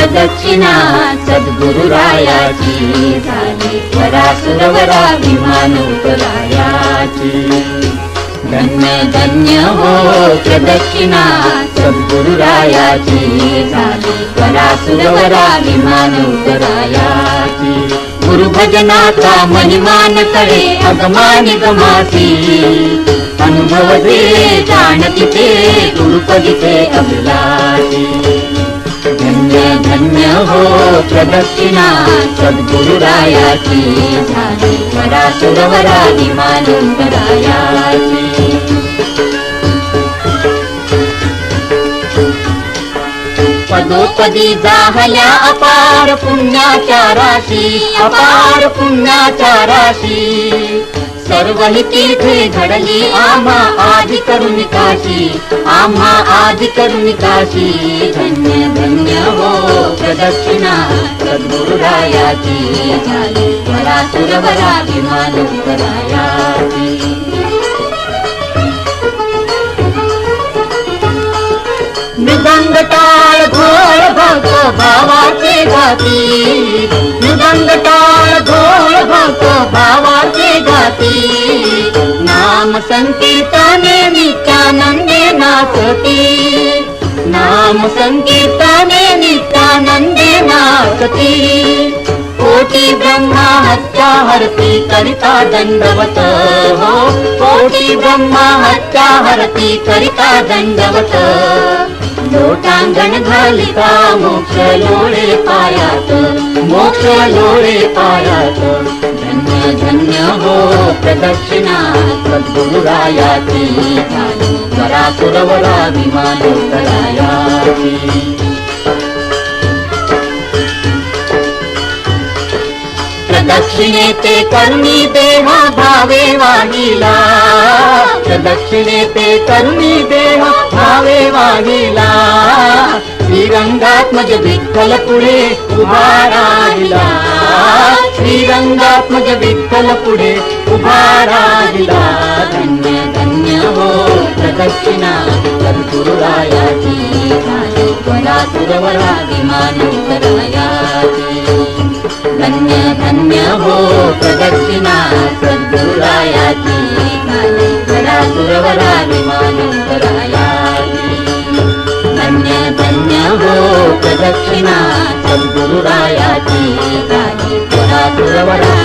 प्रदक्षिणा सद्गुरुरायाची झाली. वरासुरवरा विमानोपरायाची धन्य धन्य हो प्रदक्षिणा सद्गुरुरायाची झाली. विमान विमानोपरायाची गुरुभजनाचा मनिमान करे अगमानि गमासी. अनुभव दे जाणती ते गुरुपदिते अभिलाषी. धन्य धन्य हो प्रदक्षिणा सद्गुरुरायाची झाली वरासुरवरा विमानोपरायाची पदोपदी जाहल्या अपार पुण्याच्या राशी अपार पुण्याच्या राशी. सर्व ही घडली आम्हा आदि करुणी काशी आम्हा आदि करुणी काशी धन्य धन्य हो प्रदक्षिणा सद्गुरुरायाची झाली वरा सुरवरा विमानोपरायाची मृदंग संकीर्तने नित्यानंदे नाचती नाम संकीर्तने नित्यानंदे नाचती कोटी ब्रह्मा हत्या हरती करिता दंडवत हो कोटी ब्रह्मा हत्या हरती करिता दंडवत लोटांगण घालिका मोक्ष लोळे पायात मोक्ष लोळे पायात धन्य धन्य हो प्रदक्षिणा प्रदक्षिणे ते वरासुरवरा विमानोत्तरायाची प्रदक्षिणेते करुणी देह भावे वाहिला. प्रदक्षिणेते करुणी देह भावे वाहिला. तिरंगात्मज विठ्ठल पुढे उभा राहिला. श्रीरंगात्मज विठ्ठल पुढे उभा राहिला धन्य धन्य हो प्रदक्षिणा सद्गुरुरायाची झाली वरासुरवरा विमानोत्तरायाची धन्य धन्य हो प्रदक्षिणा सद्गुरुरायाची झाली la barra.